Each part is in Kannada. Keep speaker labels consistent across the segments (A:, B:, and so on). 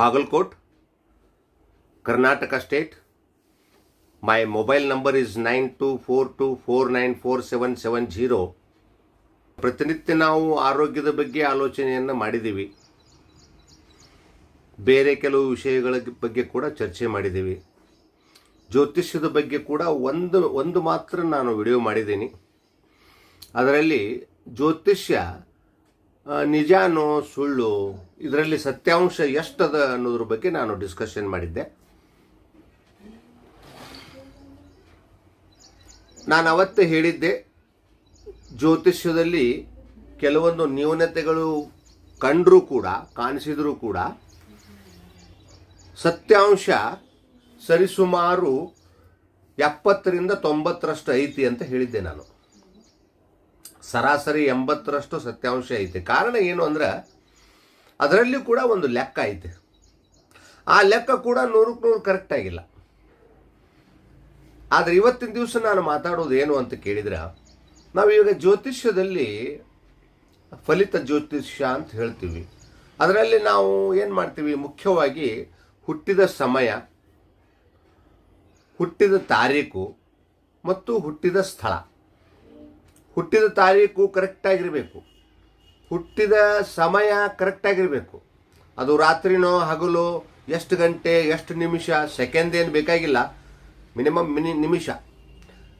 A: Bagalkot, Karnataka state. My mobile number is 9242494770. ಪ್ರತಿನಿತ್ಯ ನಾವು ಆರೋಗ್ಯದ ಬಗ್ಗೆ ಆಲೋಚನೆಯನ್ನು ಮಾಡಿದ್ದೀವಿ ಬೇರೆ ಕೆಲವು ವಿಷಯಗಳ ಬಗ್ಗೆ ಕೂಡ ಚರ್ಚೆ ಮಾಡಿದ್ದೀವಿ ಜ್ಯೋತಿಷ್ಯದ ಬಗ್ಗೆ ಕೂಡ ಒಂದು ಒಂದು ಮಾತ್ರ ನಾನು ವಿಡಿಯೋ ಮಾಡಿದ್ದೀನಿ ಅದರಲ್ಲಿ ಜ್ಯೋತಿಷ್ಯ ನಿಜಾನೋ ಸುಳ್ಳು? ಇದರಲ್ಲಿ ಸತ್ಯಾಂಶ ಎಷ್ಟದ ಅನ್ನೋದ್ರ ಬಗ್ಗೆ ನಾನು ಡಿಸ್ಕಷನ್ ಮಾಡಿದ್ದೆ. ನಾನು ಅವತ್ತೇ ಹೇಳಿದ್ದೆ, ಜ್ಯೋತಿಷ್ಯದಲ್ಲಿ ಕೆಲವೊಂದು ನ್ಯೂನತೆಗಳು ಕಂಡರೂ ಕೂಡ, ಕಾಣಿಸಿದರೂ ಕೂಡ, ಸತ್ಯಾಂಶ ಸರಿಸುಮಾರು ಎಪ್ಪತ್ತರಿಂದ ತೊಂಬತ್ತರಷ್ಟು ಐತಿ ಅಂತ ಹೇಳಿದ್ದೆ ನಾನು. ಸರಾಸರಿ ಎಂಬತ್ತರಷ್ಟು ಸತ್ಯಾಂಶ ಐತೆ. ಕಾರಣ ಏನು ಅಂದ್ರೆ, ಅದರಲ್ಲಿ ಕೂಡ ಒಂದು ಲೆಕ್ಕ ಐತೆ. ಆ ಲೆಕ್ಕ ಕೂಡ ನೂರಕ್ಕೆ ನೂರು ಕರೆಕ್ಟ್ ಆಗಿಲ್ಲ. ಆದರೆ ಇವತ್ತಿನ ದಿವಸ ನಾನು ಮಾತಾಡೋದು ಏನು ಅಂತ ಕೇಳಿದ್ರೆ ನಾವೀಗ ಜ್ಯೋತಿಷ್ಯದಲ್ಲಿ ಫಲಿತ ಜ್ಯೋತಿಷ್ಯ ಅಂತ ಹೇಳ್ತೀವಿ. ಅದರಲ್ಲಿ ನಾವು ಏನು ಮಾಡ್ತೀವಿ? ಮುಖ್ಯವಾಗಿ ಹುಟ್ಟಿದ ಸಮಯ, ಹುಟ್ಟಿದ ತಾರೀಕು ಮತ್ತು ಹುಟ್ಟಿದ ಸ್ಥಳ. ಹುಟ್ಟಿದ ತಾರೀಕು ಕರೆಕ್ಟಾಗಿರಬೇಕು ಹುಟ್ಟಿದ ಸಮಯ ಕರೆಕ್ಟಾಗಿರಬೇಕು ಅದು ರಾತ್ರಿನೋ, ಹಗಲು, ಎಷ್ಟು ಗಂಟೆ, ಎಷ್ಟು ನಿಮಿಷ ಸೆಕೆಂಡ್ ಏನು ಬೇಕಾಗಿಲ್ಲ. ಮಿನಿಮಮ್ ಮಿನಿ, ನಿಮಿಷ.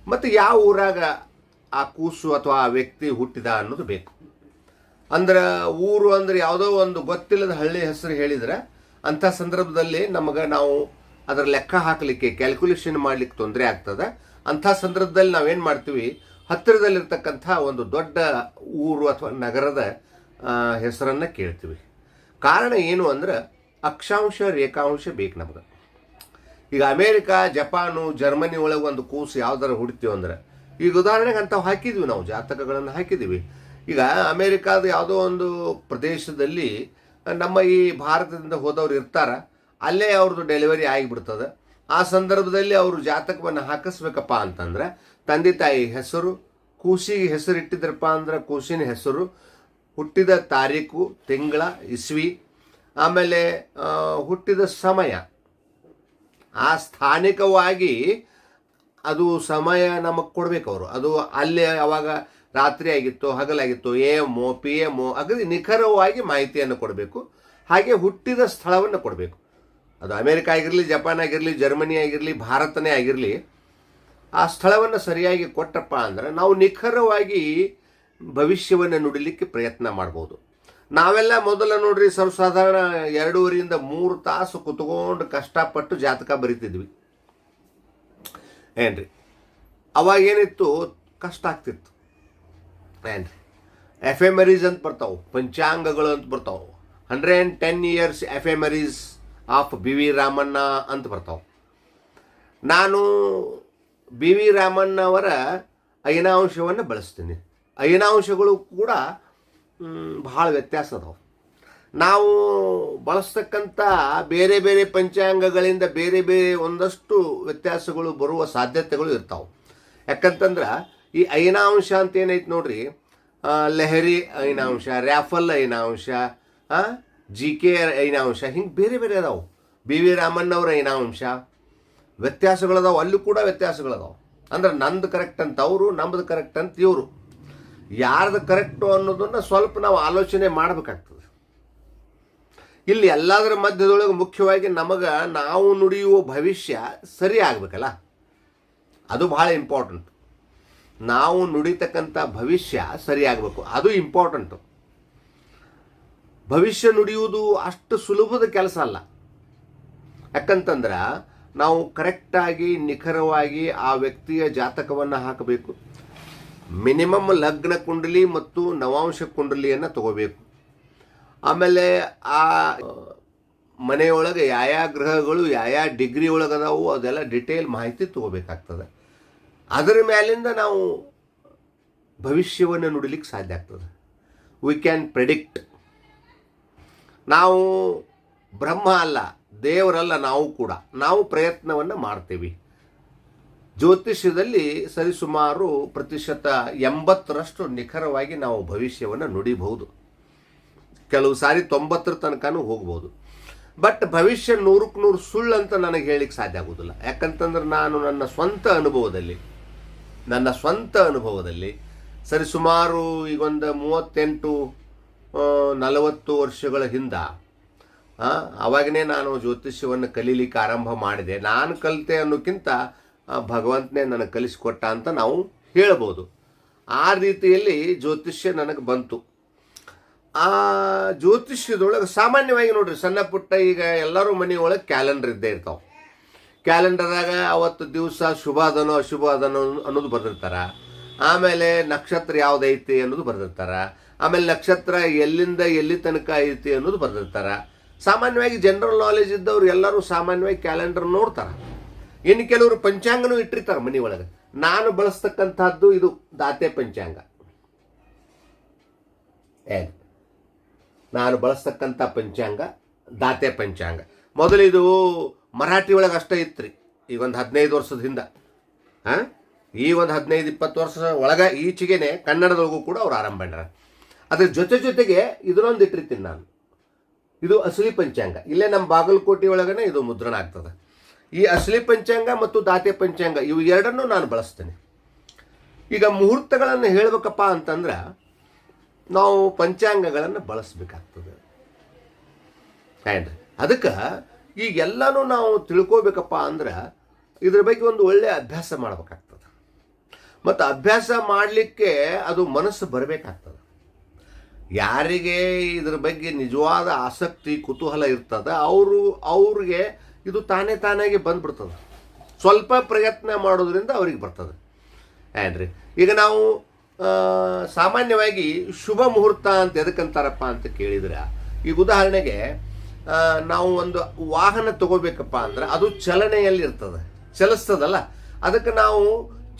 A: ಮತ್ತು ಯಾವ ಊರಾಗ ಆ ಕೂಸು ಅಥವಾ ಆ ವ್ಯಕ್ತಿ ಹುಟ್ಟಿದ ಅನ್ನೋದು ಬೇಕು. ಅಂದ್ರೆ ಊರು ಅಂದ್ರೆ ಯಾವುದೋ ಒಂದು ಗೊತ್ತಿಲ್ಲದ ಹಳ್ಳಿ ಹೆಸರು ಹೇಳಿದ್ರೆ ಅಂಥ ಸಂದರ್ಭದಲ್ಲಿ ನಮಗೆ ನಾವು ಅದರ ಲೆಕ್ಕ ಹಾಕಲಿಕ್ಕೆ ಕ್ಯಾಲ್ಕುಲೇಷನ್ ಮಾಡಲಿಕ್ಕೆ ತೊಂದರೆ ಆಗ್ತದೆ. ಅಂಥ ಸಂದರ್ಭದಲ್ಲಿ ನಾವೇನು ಮಾಡ್ತೀವಿ? ಹತ್ತಿರದಲ್ಲಿರ್ತಕ್ಕಂಥ ಒಂದು ದೊಡ್ಡ ಊರು ಅಥವಾ ನಗರದ ಹೆಸರನ್ನು ಕೇಳ್ತೀವಿ. ಕಾರಣ ಏನು ಅಂದ್ರೆ ಅಕ್ಷಾಂಶ, ರೇಖಾಂಶ ಬೇಕು ನಮ್ಗೆ. ಈಗ ಅಮೇರಿಕಾ, ಜಪಾನು, ಜರ್ಮನಿ ಒಳಗೆ ಒಂದು ಕೂಸು ಯಾವ್ದಾರು ಹುಡ್ತೀವಿ ಅಂದ್ರೆ, ಈಗ ಉದಾಹರಣೆಗೆ ಅಂಥವು ಹಾಕಿದ್ವಿ ನಾವು, ಜಾತಕಗಳನ್ನು ಹಾಕಿದ್ದೀವಿ. ಈಗ ಅಮೇರಿಕಾದ ಯಾವುದೋ ಒಂದು ಪ್ರದೇಶದಲ್ಲಿ ನಮ್ಮ ಈ ಭಾರತದಿಂದ ಹೋದವ್ರು ಇರ್ತಾರ, ಅಲ್ಲೇ ಅವ್ರದ್ದು ಡೆಲಿವರಿ ಆಗಿಬಿಡ್ತದೆ. ಆ ಸಂದರ್ಭದಲ್ಲಿ ಅವರು ಜಾತಕವನ್ನು ಹಾಕಿಸ್ಬೇಕಪ್ಪ ಅಂತಂದ್ರೆ ತಂದೆ ತಾಯಿ ಹೆಸರು, ಕೂಸಿಗೆ ಹೆಸರು ಇಟ್ಟಿದ್ರಪ್ಪ ಅಂದ್ರೆ ಕೂಸಿನ ಹೆಸರು, ಹುಟ್ಟಿದ ತಾರೀಕು, ತಿಂಗಳ, ಇಸ್ವಿ, ಆಮೇಲೆ ಹುಟ್ಟಿದ ಸಮಯ. ಆ ಸ್ಥಾನಿಕವಾಗಿ ಅದು ಸಮಯ ನಮಗೆ ಕೊಡಬೇಕು ಅವರು. ಅದು ಅಲ್ಲಿ ಅವಾಗ ರಾತ್ರಿ ಆಗಿತ್ತು, ಹಗಲಾಗಿತ್ತು ಎ ಮೊ, ಪಿ ಎಮ್ಮು ಅಗದಿ ನಿಖರವಾಗಿ ಮಾಹಿತಿಯನ್ನು ಕೊಡಬೇಕು. ಹಾಗೆ ಹುಟ್ಟಿದ ಸ್ಥಳವನ್ನು ಕೊಡಬೇಕು. ಅದು ಅಮೇರಿಕ ಆಗಿರಲಿ, ಜಪಾನ್ ಆಗಿರಲಿ, ಜರ್ಮನಿ ಆಗಿರಲಿ, ಭಾರತನೇ ಆಗಿರಲಿ ಆ ಸ್ಥಳವನ್ನು ಸರಿಯಾಗಿ ಕೊಟ್ಟಪ್ಪ ಅಂದ್ರೆ ನಾವು ನಿಖರವಾಗಿ ಭವಿಷ್ಯವನ್ನು ನುಡಿಲಿಕ್ಕೆ ಪ್ರಯತ್ನ ಮಾಡ್ಬೋದು. ನಾವೆಲ್ಲ ಮೊದಲ ನೋಡ್ರಿ ಸರ್ವಸಾಧಾರಣ ಎರಡೂವರೆಯಿಂದ ಮೂರು ತಾಸು ಕುತ್ಕೊಂಡು ಕಷ್ಟಪಟ್ಟು ಜಾತಕ ಬರಿತಿದ್ವಿ. ಏನ್ರಿ? ಅವಾಗ ಏನಿತ್ತು? ಕಷ್ಟ ಆಗ್ತಿತ್ತು. ಏನ್ರಿ? ಎಫೆಮರೀಸ್ ಅಂತ ಬರ್ತಾವೆ, ಪಂಚಾಂಗಗಳು ಅಂತ ಬರ್ತಾವೆ. Hundred ten years ephemeris of B V Ramanna ಅಂತ ಬರ್ತಾವೆ. ನಾನು ಬಿ ವಿ ರಾಮಣ್ಣವರ ಅಯನಾಂಶವನ್ನು ಬಳಸ್ತೀನಿ. ಅಯನಾಂಶಗಳು ಕೂಡ ಬಹಳ ವ್ಯತ್ಯಾಸ ಅದಾವೆ. ನಾವು ಬಳಸ್ತಕ್ಕಂಥ ಬೇರೆ ಬೇರೆ ಪಂಚಾಂಗಗಳಿಂದ ಬೇರೆ ಬೇರೆ ಒಂದಷ್ಟು ವ್ಯತ್ಯಾಸಗಳು ಬರುವ ಸಾಧ್ಯತೆಗಳು ಇರ್ತಾವೆ. ಯಾಕಂತಂದ್ರೆ, ಈ ಅಯನಾಂಶ ಅಂತ ಏನೈತೆ ನೋಡ್ರಿ? ಲೆಹರಿ ಅಯನಾಂಶ ರ್ಯಾಫಲ್ ಅಯನಾಂಶ ಜಿ ಕೆ ಅಯನಾಂಶ, ಹಿಂಗೆ ಬೇರೆ ಬೇರೆ ಅದಾವೆ. ಬಿ ವಿ ರಾಮಣ್ಣವ್ರ ಅಯನಾಂಶ ವ್ಯತ್ಯಾಸಗಳದಾವು, ಅಲ್ಲೂ ಕೂಡ ವ್ಯತ್ಯಾಸಗಳದಾವ. ಅಂದ್ರೆ ನಂದು ಕರೆಕ್ಟ್ ಅಂತ ಅವರು, ನಮ್ದು ಕರೆಕ್ಟ್ ಅಂತ ಇವರು. ಯಾರ್ದು ಕರೆಕ್ಟು ಅನ್ನೋದನ್ನು ಸ್ವಲ್ಪ ನಾವು ಆಲೋಚನೆ ಮಾಡಬೇಕಾಗ್ತದೆ. ಇಲ್ಲಿ ಎಲ್ಲದರ ಮಧ್ಯದೊಳಗೆ ಮುಖ್ಯವಾಗಿ ನಮಗೆ ನಾವು ನುಡಿಯುವ ಭವಿಷ್ಯ ಸರಿ ಆಗಬೇಕಲ್ಲ? ಅದು ಬಹಳ ಇಂಪಾರ್ಟೆಂಟ್ ನಾವು ನುಡಿತಕ್ಕಂಥ ಭವಿಷ್ಯ ಸರಿಯಾಗಬೇಕು ಅದು ಇಂಪಾರ್ಟೆಂಟು ಭವಿಷ್ಯ ನುಡಿಯುವುದು ಅಷ್ಟು ಸುಲಭದ ಕೆಲಸ ಅಲ್ಲ. ಯಾಕಂತಂದ್ರೆ ನಾವು ಕರೆಕ್ಟಾಗಿ, ನಿಖರವಾಗಿ ಆ ವ್ಯಕ್ತಿಯ ಜಾತಕವನ್ನು ಹಾಕಬೇಕು. ಮಿನಿಮಮ್ ಲಗ್ನ ಕುಂಡಲಿ ಮತ್ತು ನವಾಂಶ ಕುಂಡಲಿಯನ್ನು ತಗೋಬೇಕು. ಆಮೇಲೆ ಆ, ಮನೆಯೊಳಗೆ ಯಾವ ಗ್ರಹಗಳು, ಯಾವ ಡಿಗ್ರಿ ಒಳಗೆ ಅದಾವು ಅದೆಲ್ಲ ಡಿಟೇಲ್ ಮಾಹಿತಿ ತಗೋಬೇಕಾಗ್ತದೆ. ಅದರ ಮೇಲಿಂದ ನಾವು ಭವಿಷ್ಯವನ್ನು ನುಡಿಲಿಕ್ಕೆ ಸಾಧ್ಯ ಆಗ್ತದೆ. ವಿ ಕ್ಯಾನ್ ಪ್ರೆಡಿಕ್ಟ್ ನಾವು ಬ್ರಹ್ಮ ಅಲ್ಲ. ದೇವರಲ್ಲ ನಾವು ಕೂಡ. ನಾವು ಪ್ರಯತ್ನವನ್ನು ಮಾಡ್ತೀವಿ. ಜ್ಯೋತಿಷ್ಯದಲ್ಲಿ ಸರಿಸುಮಾರು ಪ್ರತಿಶತ ಎಂಬತ್ತರಷ್ಟು ನಿಖರವಾಗಿ ನಾವು ಭವಿಷ್ಯವನ್ನು ನುಡಿಬಹುದು. ಕೆಲವು ಸಾರಿ ತೊಂಬತ್ತರ ತನಕನೂ ಹೋಗ್ಬೋದು. ಬಟ್ ಭವಿಷ್ಯ ನೂರಕ್ಕೆ ನೂರು ಸುಳ್ಳು ಅಂತ ನನಗೆ ಹೇಳಿಕ್ಕೆ ಸಾಧ್ಯ ಆಗೋದಿಲ್ಲ. ಯಾಕಂತಂದ್ರೆ ನಾನು ನನ್ನ ಸ್ವಂತ ಅನುಭವದಲ್ಲಿ, ನನ್ನ ಸ್ವಂತ ಅನುಭವದಲ್ಲಿ ಸರಿಸುಮಾರು ಈಗೊಂದು ಮೂವತ್ತೆಂಟು ನಲವತ್ತು ವರ್ಷಗಳ ಹಿಂದ ಆ, ಅವಾಗನೇ ನಾನು ಜ್ಯೋತಿಷ್ಯವನ್ನು ಕಲೀಲಿಕ್ಕೆ ಆರಂಭ ಮಾಡಿದೆ. ನಾನು ಕಲಿತೆ ಅನ್ನೋಕ್ಕಿಂತ ಭಗವಂತನೇ ನನಗೆ ಕಲಿಸಿಕೊಟ್ಟ ಅಂತ ನಾವು ಹೇಳ್ಬೋದು. ಆ ರೀತಿಯಲ್ಲಿ ಜ್ಯೋತಿಷ್ಯ ನನಗೆ ಬಂತು. ಆ ಜ್ಯೋತಿಷ್ಯದೊಳಗೆ ಸಾಮಾನ್ಯವಾಗಿ ನೋಡ್ರಿ ಸಣ್ಣ ಪುಟ್ಟ ಈಗ ಎಲ್ಲರೂ ಮನೆಯೊಳಗೆ ಕ್ಯಾಲೆಂಡರ್ ಇದ್ದೇ ಇರ್ತಾವೆ. ಕ್ಯಾಲೆಂಡರ್ದಾಗ ಅವತ್ತು ದಿವಸ ಶುಭ ಅದನೋ ಅಶುಭ ಅದನೋ ಅನ್ನೋದು ಬರೆದಿರ್ತಾರ. ಆಮೇಲೆ ನಕ್ಷತ್ರ ಯಾವ್ದೈತಿ ಅನ್ನೋದು ಬರೆದಿರ್ತಾರ. ಆಮೇಲೆ ನಕ್ಷತ್ರ ಎಲ್ಲಿಂದ ಎಲ್ಲಿ ತನಕ ಐತಿ ಅನ್ನೋದು ಬರೆದಿರ್ತಾರ. ಸಾಮಾನ್ಯವಾಗಿ ಜನರಲ್ ನಾಲೆಜ್ ಇದ್ದವ್ರು ಎಲ್ಲರೂ ಸಾಮಾನ್ಯವಾಗಿ ಕ್ಯಾಲೆಂಡರ್ ನೋಡ್ತಾರೆ. ಇನ್ನು ಕೆಲವರು ಪಂಚಾಂಗನೂ ಇಟ್ಟಿರ್ತಾರೆ ಮನೆ ಒಳಗೆ. ನಾನು ಬಳಸ್ತಕ್ಕಂಥದ್ದು ಇದು ದಾತೆ ಪಂಚಾಂಗ. ನಾನು ಬಳಸ್ತಕ್ಕಂಥ ಪಂಚಾಂಗ ದಾತೆ ಪಂಚಾಂಗ. ಮೊದಲು ಇದು ಮರಾಠಿ ಒಳಗೆ ಅಷ್ಟೇ ಇತ್ತು ಈಗ ಒಂದು ಹದಿನೈದು ವರ್ಷದ ಹಿಂದೆ. ಹಾಂ ಈ ಒಂದು ಹದಿನೈದು ಇಪ್ಪತ್ತು ವರ್ಷ ಒಳಗೆ ಈಚೆಗೆ ಕನ್ನಡದೊಳಗೂ ಕೂಡ ಅವ್ರು ಆರಂಭ ಅದ್ರ ಜೊತೆ ಜೊತೆಗೆ ಇದನ್ನೊಂದು ಇಟ್ಟಿರ್ತೀನಿ ನಾನು. ಇದು ಅಸಲಿ ಪಂಚಾಂಗ. ಇಲ್ಲೇ ನಮ್ಮ ಬಾಗಲಕೋಟೆ ಒಳಗನೆ ಇದು ಮುದ್ರಣ ಆಗ್ತದೆ. ಈ ಅಸಲಿ ಪಂಚಾಂಗ ಮತ್ತು ದಾತೆ ಪಂಚಾಂಗ, ಇವು ಎರಡನ್ನೂ ನಾನು ಬಳಸ್ತೇನೆ. ಈಗ ಮುಹೂರ್ತಗಳನ್ನು ಹೇಳಬೇಕಪ್ಪ ಅಂತಂದ್ರೆ ನಾವು ಪಂಚಾಂಗಗಳನ್ನು ಬಳಸಬೇಕಾಗ್ತದೆ. ಏನ್ರಿ? ಅದಕ್ಕೆ ಈ ಎಲ್ಲನೂ ನಾವು ತಿಳ್ಕೋಬೇಕಪ್ಪ ಅಂದ್ರೆ ಇದ್ರ ಬಗ್ಗೆ ಒಂದು ಒಳ್ಳೆಯ ಅಭ್ಯಾಸ ಮಾಡಬೇಕಾಗ್ತದೆ. ಮತ್ತು ಅಭ್ಯಾಸ ಮಾಡಲಿಕ್ಕೆ ಅದು ಮನಸ್ಸು ಬರಬೇಕಾಗ್ತದೆ. ಯಾರಿಗೆ ಇದ್ರ ಬಗ್ಗೆ ನಿಜವಾದ ಆಸಕ್ತಿ, ಕುತೂಹಲ ಇರ್ತದೆ, ಅವರು, ಅವ್ರಿಗೆ ಇದು ತಾನೇ ತಾನಾಗಿ ಬಂದ್ಬಿಡ್ತದೆ. ಸ್ವಲ್ಪ ಪ್ರಯತ್ನ ಮಾಡೋದ್ರಿಂದ ಅವ್ರಿಗೆ ಬರ್ತದೆ. ಏನ್ರಿ? ಈಗ ನಾವು ಸಾಮಾನ್ಯವಾಗಿ ಶುಭ ಮುಹೂರ್ತ ಅಂತ ಎದಕ್ಕಂತಾರಪ್ಪ ಅಂತ ಕೇಳಿದ್ರೆ, ಈಗ ಉದಾಹರಣೆಗೆ ನಾವು ಒಂದು ವಾಹನ ತಗೋಬೇಕಪ್ಪ ಅಂದ್ರೆ ಅದು ಚಲನೆಯಲ್ಲಿ ಇರ್ತದೆ, ಚಲಿಸ್ತದಲ್ಲ? ಅದಕ್ಕೆ ನಾವು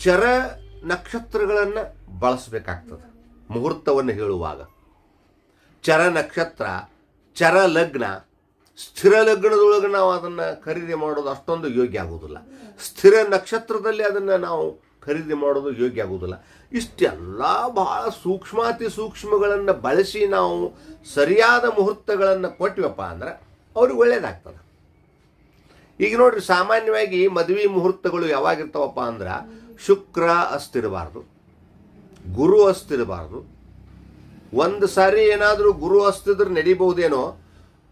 A: ಚರ ನಕ್ಷತ್ರಗಳನ್ನು ಬಳಸಬೇಕಾಗ್ತದೆ, ಮುಹೂರ್ತವನ್ನು ಹೇಳುವಾಗ. ಚರ ನಕ್ಷತ್ರ, ಚರ ಲಗ್ನ, ಸ್ಥಿರ ಲಗ್ನದೊಳಗೆ ನಾವು ಅದನ್ನು ಖರೀದಿ ಮಾಡೋದು ಅಷ್ಟೊಂದು ಯೋಗ್ಯ ಆಗೋದಿಲ್ಲ ಸ್ಥಿರ ನಕ್ಷತ್ರದಲ್ಲಿ ಅದನ್ನು ನಾವು ಖರೀದಿ ಮಾಡೋದು ಯೋಗ್ಯ ಆಗೋದಿಲ್ಲ ಇಷ್ಟೆಲ್ಲ ಬಹಳ ಸೂಕ್ಷ್ಮಾತಿ ಸೂಕ್ಷ್ಮಗಳನ್ನು ಬಳಸಿ ನಾವು ಸರಿಯಾದ ಮುಹೂರ್ತಗಳನ್ನು ಕೊಟ್ವಪ್ಪ ಅಂದ್ರೆ ಅವ್ರಿಗೆ ಒಳ್ಳೇದಾಗ್ತದೆ. ಈಗ ನೋಡ್ರಿ, ಸಾಮಾನ್ಯವಾಗಿ ಮದುವೆ ಮುಹೂರ್ತಗಳು ಯಾವಾಗಿರ್ತಾವಪ್ಪ ಅಂದ್ರೆ ಶುಕ್ರ ಅಸ್ತಿರಬಾರ್ದು, ಗುರು ಅಸ್ತಿರಬಾರ್ದು ಒಂದು ಸಾರಿ ಏನಾದರೂ ಗುರು ಅಸ್ತಿದ್ರೆ ನಡಿಬಹುದೇನೋ,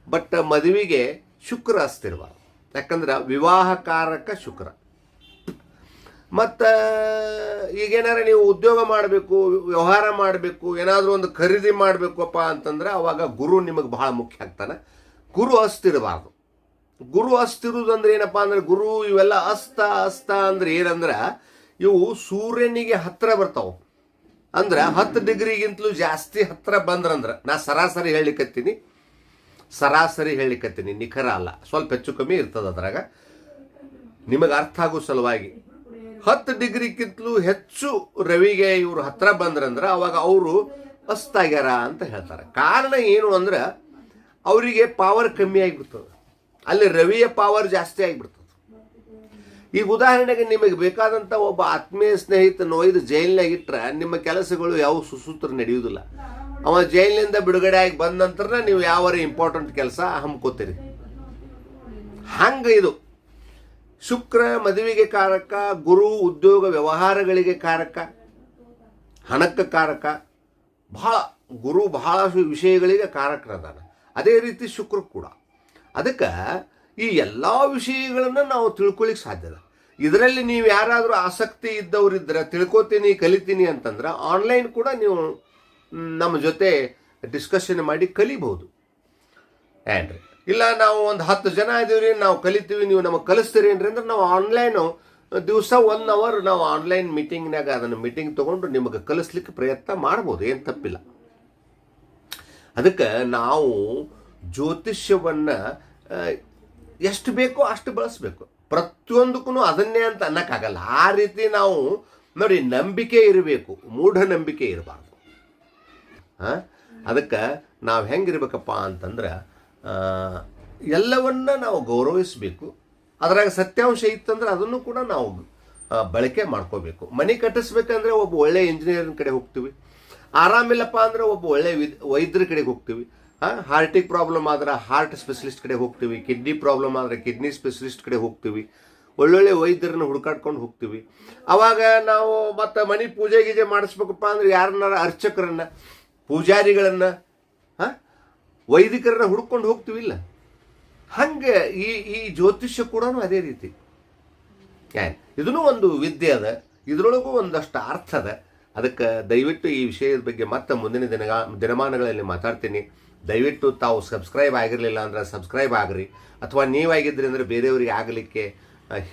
A: ಬಟ್ ಮದುವೆಗೆ ಶುಕ್ರ ಅಸ್ತಿರಬಾರ್ದು ಯಾಕಂದ್ರೆ ವಿವಾಹಕಾರಕ ಶುಕ್ರ. ಮತ್ತು ಈಗೇನಾರ ನೀವು ಉದ್ಯೋಗ ಮಾಡಬೇಕು, ವ್ಯವಹಾರ ಮಾಡಬೇಕು, ಏನಾದರೂ ಒಂದು ಖರೀದಿ ಮಾಡಬೇಕಪ್ಪ ಅಂತಂದ್ರೆ ಅವಾಗ ಗುರು ನಿಮಗೆ ಬಹಳ ಮುಖ್ಯ ಆಗ್ತಾನೆ. ಗುರು ಅಸ್ತಿರಬಾರ್ದು. ಗುರು ಅಸ್ತಿರುವುದಂದ್ರೆ ಏನಪ್ಪ ಅಂದ್ರೆ ಗುರು ಇವೆಲ್ಲ ಅಸ್ತ ಅಸ್ತ ಅಂದ್ರೆ ಏನಂದ್ರೆ ಇವು ಸೂರ್ಯನಿಗೆ ಹತ್ತಿರ ಬರ್ತಾವೆ. ಅಂದ್ರೆ ಹತ್ತು ಡಿಗ್ರಿಗಿಂತಲೂ ಜಾಸ್ತಿ ಹತ್ತಿರ ಬಂದ್ರಂದ್ರೆ, ನಾ ಸರಾಸರಿ ಹೇಳಿಕತ್ತೀನಿ ಸರಾಸರಿ ಹೇಳಿಕತ್ತೀನಿ ನಿಖರ ಅಲ್ಲ. ಸ್ವಲ್ಪ ಹೆಚ್ಚು ಕಮ್ಮಿ ಇರ್ತದೆ ಅದ್ರಾಗ. ನಿಮಗೆ ಅರ್ಥ ಆಗೋ ಸಲುವಾಗಿ, ಹತ್ತು ಡಿಗ್ರಿಗಿಂತಲೂ ಹೆಚ್ಚು ರವಿಗೆ ಇವರು ಹತ್ರ ಬಂದ್ರಂದ್ರೆ ಅವಾಗ ಅವರು ಅಸ್ತಾಗ್ಯಾರ ಅಂತ ಹೇಳ್ತಾರೆ. ಕಾರಣ ಏನು ಅಂದ್ರೆ, ಅವರಿಗೆ ಪವರ್ ಕಮ್ಮಿ ಆಗಿಬಿಡ್ತದೆ. ಅಲ್ಲಿ ರವಿಯ ಪವರ್ ಜಾಸ್ತಿ ಆಗಿಬಿಡ್ತದೆ. ಈಗ ಉದಾಹರಣೆಗೆ ನಿಮಗೆ ಬೇಕಾದಂಥ ಒಬ್ಬ ಆತ್ಮೀಯ ಸ್ನೇಹಿತನ ಒಯ್ದು ಜೈಲ್ನಾಗ ಇಟ್ಟರೆ ನಿಮ್ಮ ಕೆಲಸಗಳು ಯಾವ ಸುಸೂತ್ರ ನಡೆಯುವುದಿಲ್ಲ. ಅವ ಜೈಲಿನಿಂದ ಬಿಡುಗಡೆ ಆಗಿ ಬಂದ ನಂತರ ನೀವು ಯಾವ ಇಂಪಾರ್ಟೆಂಟ್ ಕೆಲಸ ಹಮ್ಕೋತೀರಿ ಹಂಗೆ ಇದು. ಶುಕ್ರ ಮದುವೆಗೆ ಕಾರಕ, ಗುರು ಉದ್ಯೋಗ ವ್ಯವಹಾರಗಳಿಗೆ ಕಾರಕ, ಹಣಕ್ಕೆ ಕಾರಕ, ಬಹಳ ಗುರು ಬಹಳಷ್ಟು ವಿಷಯಗಳಿಗೆ ಕಾರಕರದಾನ. ಅದೇ ರೀತಿ ಶುಕ್ರ ಕೂಡ. ಅದಕ್ಕೆ ಈ ಎಲ್ಲ ವಿಷಯಗಳನ್ನು ನಾವು ತಿಳ್ಕೊಳ್ಳಿಕ್ಕೆ ಸಾಧ್ಯ ಇಲ್ಲ. ಇದರಲ್ಲಿ ನೀವು ಯಾರಾದರೂ ಆಸಕ್ತಿ ಇದ್ದವರಿದ್ದರೆ ತಿಳ್ಕೊತೀನಿ, ಕಲಿತೀನಿ ಅಂತಂದ್ರೆ ಆನ್ಲೈನ್ ಕೂಡ ನೀವು ನಮ್ಮ ಜೊತೆ ಡಿಸ್ಕಷನ್ ಮಾಡಿ ಕಲಿಬಹುದು. ಏನ್ರಿ ಇಲ್ಲ ನಾವು ಒಂದು ಹತ್ತು ಜನ ಇದೀವ್ರಿ ನಾವು ಕಲಿತೀವಿ, ನೀವು ನಮಗೆ ಕಲಿಸ್ತೀರಿ ಏನ್ರಿ ಅಂದ್ರೆ ನಾವು ಆನ್ಲೈನು ದಿವಸ ಒನ್ ಅವರ್ ನಾವು ಆನ್ಲೈನ್ ಮೀಟಿಂಗ್ನಾಗ ಅದನ್ನು ಮೀಟಿಂಗ್ ತಗೊಂಡು ನಿಮಗೆ ಕಲಿಸ್ಲಿಕ್ಕೆ ಪ್ರಯತ್ನ ಮಾಡ್ಬೋದು, ಏನು ತಪ್ಪಿಲ್ಲ. ಅದಕ್ಕೆ ನಾವು ಜ್ಯೋತಿಷ್ಯವನ್ನು ಎಷ್ಟು ಬೇಕೋ ಅಷ್ಟು ಬಳಸಬೇಕು. ಪ್ರತಿಯೊಂದಕ್ಕೂ ಅದನ್ನೇ ಅಂತ ಅನ್ನೋಕ್ಕಾಗಲ್ಲ. ಆ ರೀತಿ ನಾವು ನೋಡಿ, ನಂಬಿಕೆ ಇರಬೇಕು. ಮೂಢನಂಬಿಕೆ ಇರಬಾರ್ದು. ಹಾಂ ಅದಕ್ಕೆ ನಾವು ಹೆಂಗಿರ್ಬೇಕಪ್ಪ ಅಂತಂದ್ರೆ ಎಲ್ಲವನ್ನ ನಾವು ಗೌರವಿಸಬೇಕು. ಅದ್ರಾಗ ಸತ್ಯಾಂಶ ಇತ್ತಂದ್ರೆ ಅದನ್ನು ಕೂಡ ನಾವು ಬಳಕೆ ಮಾಡ್ಕೋಬೇಕು. ಮನೆ ಕಟ್ಟಿಸ್ಬೇಕಂದ್ರೆ ಒಬ್ಬ ಒಳ್ಳೆ ಇಂಜಿನಿಯರ್ನ ಕಡೆ ಹೋಗ್ತೀವಿ. ಆರಾಮಿಲ್ಲಪ್ಪ ಅಂದ್ರೆ ಒಬ್ಬ ಒಳ್ಳೆ ವಿದ್, ವೈದ್ಯರ ಕಡೆಗೆ ಹೋಗ್ತೀವಿ. ಹಾರ್ಟಿಗೆ ಪ್ರಾಬ್ಲಮ್ ಆದ್ರೆ ಹಾರ್ಟ್ ಸ್ಪೆಷಲಿಸ್ಟ್ ಕಡೆ ಹೋಗ್ತೀವಿ ಕಿಡ್ನಿ ಪ್ರಾಬ್ಲಮ್ ಆದರೆ ಕಿಡ್ನಿ ಸ್ಪೆಷಲಿಸ್ಟ್ ಕಡೆ ಹೋಗ್ತೀವಿ, ಒಳ್ಳೊಳ್ಳೆ ವೈದ್ಯರನ್ನ ಹುಡುಕಾಡ್ಕೊಂಡು ಹೋಗ್ತೀವಿ. ಅವಾಗ ನಾವು ಮತ್ತೆ ಮನೆ ಪೂಜೆ ಗೀಜೆ ಮಾಡಿಸ್ಬೇಕಪ್ಪ ಅಂದ್ರೆ ಯಾರನ್ನಾರ ಅರ್ಚಕರನ್ನ, ಪೂಜಾರಿಗಳನ್ನ ಹಾಂ ವೈದಿಕರನ್ನ ಹುಡ್ಕೊಂಡು ಹೋಗ್ತೀವಿಲ್ಲ. ಹಂಗೆ ಈ ಈ ಜ್ಯೋತಿಷ್ಯ ಕೂಡ ಅದೇ ರೀತಿ. ಇದನ್ನು ಇದೂ ಒಂದು ವಿದ್ಯೆ ಅದ, ಇದರೊಳಗೂ ಒಂದಷ್ಟು ಅರ್ಥ ಅದ. ಅದಕ್ಕೆ ದಯವಿಟ್ಟು ಈ ವಿಷಯದ ಬಗ್ಗೆ ಮತ್ತೆ ಮುಂದಿನ ದಿನ ದಿನಮಾನಗಳಲ್ಲಿ ಮಾತಾಡ್ತೀನಿ. ದಯವಿಟ್ಟು ತಾವು ಸಬ್ಸ್ಕ್ರೈಬ್ ಆಗಿರಲಿಲ್ಲ ಅಂದ್ರೆ ಸಬ್ಸ್ಕ್ರೈಬ್ ಆಗ್ರಿ. ಅಥವಾ ನೀವಾಗಿದ್ರಿ ಅಂದರೆ ಬೇರೆಯವರಿಗೆ ಆಗಲಿಕ್ಕೆ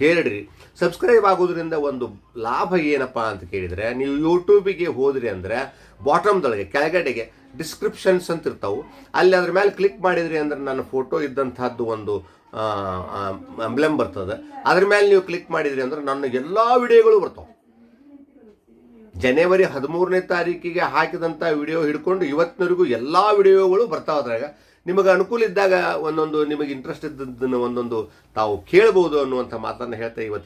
A: ಹೇಳ್ರಿ. ಸಬ್ಸ್ಕ್ರೈಬ್ ಆಗೋದ್ರಿಂದ ಒಂದು ಲಾಭ ಏನಪ್ಪ ಅಂತ ಕೇಳಿದರೆ, ನೀವು ಯೂಟ್ಯೂಬಿಗೆ ಹೋದ್ರಿ ಅಂದರೆ ಬಾಟಮ್ದೊಳಗೆ, ಕೆಳಗಡೆಗೆ ಡಿಸ್ಕ್ರಿಪ್ಷನ್ಸ್ ಅಂತ ಇರ್ತಾವೆ. ಅಲ್ಲಿ ಅದ್ರ ಮೇಲೆ ಕ್ಲಿಕ್ ಮಾಡಿದ್ರಿ ಅಂದ್ರೆ ನನ್ನ ಫೋಟೋ ಇದ್ದಂಥದ್ದು ಒಂದು ಅಂಬ್ಲೆಮ್ ಬರ್ತದೆ. ಅದ್ರ ಮೇಲೆ ನೀವು ಕ್ಲಿಕ್ ಮಾಡಿದ್ರಿ ಅಂದ್ರೆ ನನ್ನ ಎಲ್ಲ ವಿಡಿಯೋಗಳು ಬರ್ತಾವೆ. ಜನವರಿ ಹದಿಮೂರನೇ ತಾರೀಕಿಗೆ ಹಾಕಿದಂಥ ವಿಡಿಯೋ ಹಿಡ್ಕೊಂಡು ಇವತ್ತಿನವರೆಗೂ ಎಲ್ಲ ವಿಡಿಯೋಗಳು ಬರ್ತಾವೆ ಅದ್ರಾಗ. ನಿಮಗೆ ಅನುಕೂಲ ಇದ್ದಾಗ ಒಂದೊಂದು, ನಿಮಗೆ ಇಂಟ್ರೆಸ್ಟ್ ಇದ್ದದ್ದನ್ನು ಒಂದೊಂದು ತಾವು ಕೇಳ್ಬೋದು ಅನ್ನುವಂಥ ಮಾತನ್ನು ಹೇಳ್ತಾ ಇವತ್ತು